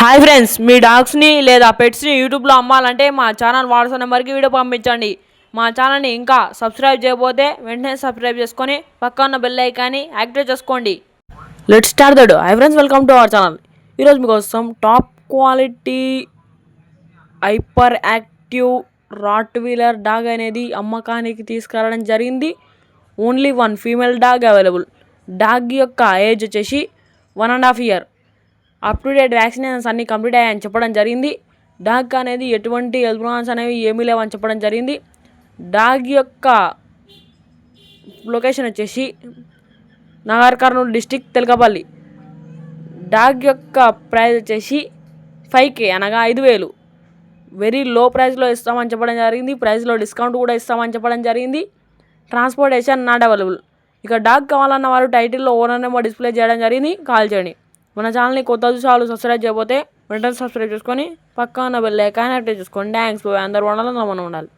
Hi friends మీ డాగ్స్ని లేదా పెట్స్ని యూట్యూబ్లో అమ్మాలంటే మా ఛానల్ వాట్సాప్ నెంబర్కి వీడియో పంపించండి. మా ఛానల్ని ఇంకా సబ్స్క్రైబ్ చేయబోతే వెంటనే సబ్స్క్రైబ్ చేసుకొని పక్క ఉన్న బెల్ ఐకాన్ని యాక్టివేట్ చేసుకోండి. Let start దడు hi friends welcome to our channel ఈరోజు మీకోసం top quality hyper active Rottweiler dog అనేది అమ్మకానికి తీసుకురావడం జరిగింది. Only one female dog available dog యొక్క ఏజ్ వచ్చేసి one and half year. Up to date vaccinations అన్నీ కంప్లీట్ అయ్యాయని చెప్పడం జరిగింది. డాగ్ అనేది ఎటువంటి హెల్త్ ప్రాబ్లమ్స్ అనేవి ఏమీ లేవని చెప్పడం జరిగింది. డాగ్ యొక్క లొకేషన్ వచ్చేసి నాగర్ కర్నూలు డిస్టిక్ తెలకపల్లి. డాగ్ యొక్క ప్రైజ్ వచ్చేసి ఫైవ్ కే అనగా ఐదు వేలు. వెరీ లో ప్రైస్లో ఇస్తామని చెప్పడం జరిగింది. ప్రైస్లో డిస్కౌంట్ కూడా ఇస్తామని చెప్పడం జరిగింది. Transportation not available. ఇక డాగ్ కావాలన్న వారు టైటిల్లో ఓనర్ నెంబర్ డిస్ప్లే చేయడం జరిగింది. కాల్ చేయండి. మన ఛానల్ని కొత్త చూసాలు సబ్స్క్రైబ్ చేయబోతే వెంటనే సబ్స్క్రైబ్ చేసుకొని పక్కన బెల్ ఐకాన్ యాక్టివ్ చేసుకోండి థ్యాంక్స్ అందరు ఉండాలి మనం ఉండాలి.